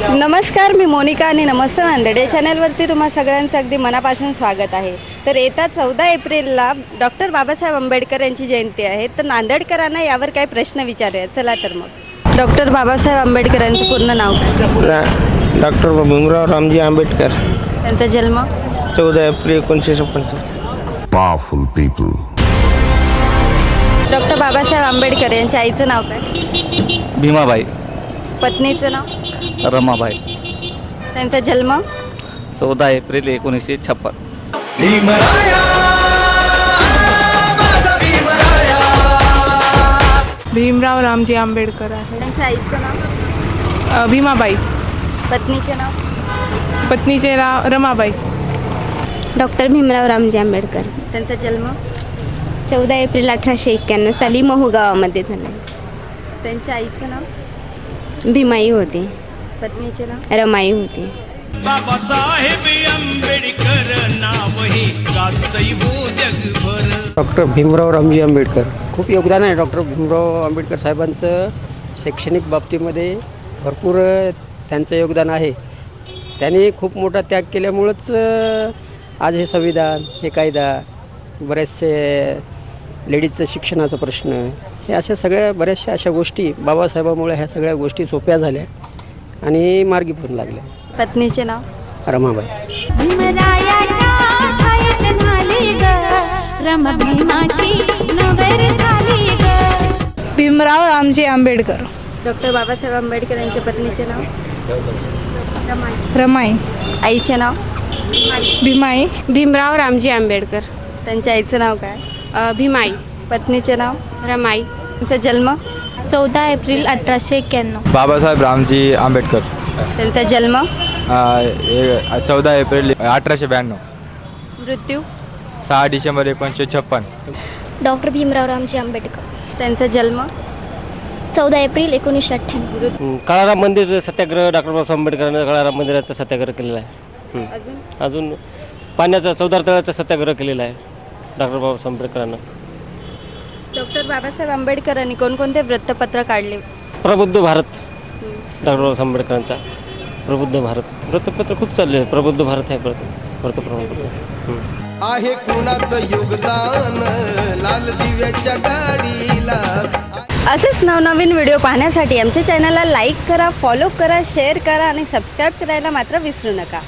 नमस्कार मी मोनिका आणि नमस्ते नांदेड. या चॅनलवरती तुम्हा सगळ्यांचं अगदी मनापासून स्वागत आहे. तर येत्या चौदा एप्रिलला डॉक्टर बाबासाहेब आंबेडकर यांची जयंती आहे. तर नांदेडकरांना यावर काही प्रश्न विचारूया चला तर मग. डॉक्टर बाबासाहेब आंबेडकरांचं पूर्ण नाव काय? डॉक्टर भीमराव रामजी आंबेडकर. त्यांचा जन्म? चौदा एप्रिल एकोणीसशे छप्पन्न powerful people. Doctor Babasaheb Ambedkar यांच्या आईचं नाव काय? भीमाबाई. पत्नीचं नाव? रमाबाई. त्यांचा जन्म? चौदा एप्रिल एकोणीसशे छप्पन. भीमराव रामजी आंबेडकर आहे. त्यांच्या आईचं नाव? अ, भीमाबाई. पत्नीचे नाव? पत्नीचे रा रमाबाई. डॉक्टर भीमराव रामजी आंबेडकर. त्यांचा जन्म? चौदा एप्रिल अठराशे एक्क्याण्णव साली महू गावामध्ये झाला. त्यांच्या आईचं नाव? भीमाई होते. पत्नीचे नाव? रमाई होती. बाबासाहेब आंबेडकर नाव हे जगभर. डॉक्टर भीमराव रामजी आंबेडकर. खूप योगदान आहे डॉक्टर भीमराव आंबेडकर साहेबांचं शैक्षणिक बाबतीमध्ये. भरपूर त्यांचं योगदान आहे. त्यांनी खूप मोठा त्याग केल्यामुळंच आज हे संविधान हे कायदा बरेचसे लेडीजचं शिक्षणाचा प्रश्न हे अशा सगळ्या बऱ्याचशा अशा गोष्टी बाबासाहेबामुळे ह्या सगळ्या गोष्टी सोप्या झाल्या. आणि मार्गी पण लागल्या पत्नीचे नाव? रमाबाई. भीमराव रामजी आंबेडकर. डॉक्टर बाबासाहेब आंबेडकर यांच्या पत्नीचे नाव? रमाई. आईचे नाव? भीमाई. भीमराव रामजी आंबेडकर. त्यांच्या आईचं नाव काय? भीमाई. पत्नीचे नाव? रमाई. त्यांचा जन्म? चौदा एप्रिल अठराशे एक्क्याण्णव. बाबासाहेब रामजी आंबेडकर. त्यांचा जन्म? चौदा एप्रिल अठराशे ब्याण्णव. मृत्यू? सहा डिसेंबर एकोणीसशे छप्पन. डॉक्टर भीमराव रामजी आंबेडकर. त्यांचा जन्म? चौदा एप्रिल एकोणीसशे अठ्ठ्याण्णव. काळाराम मंदिर सत्याग्रह डॉक्टर बाबासाहेब आंबेडकरांनी काळाराम मंदिराचा सत्याग्रह केलेला आहे. हं. अजून? अजून पाण्याचा चौदार तळाचा सत्याग्रह केलेला आहे डॉक्टर बाबासाहेब आंबेडकरांना. डॉक्टर बाबासाहेब आंबेडकरांनी कोणकोणते वृत्तपत्र काढले? प्रबुद्ध भारत डॉक्टर बाबासाहेब आंबेडकरांचा प्रबुद्ध भारत. वृत्तपत्र खूप चालले. आहे प्रबुद्ध भारत आहे वृत्त- वृत्तपत्र हं. आहे कुणाचं योगदान? लाल दिव्याच्या गाडीला. असेच नवनवीन व्हिडिओ पाहण्यासाठी आमच्या चॅनलला लाईक करा फॉलो करा शेअर करा आणि सबस्क्राईब करायला मात्र विसरू नका.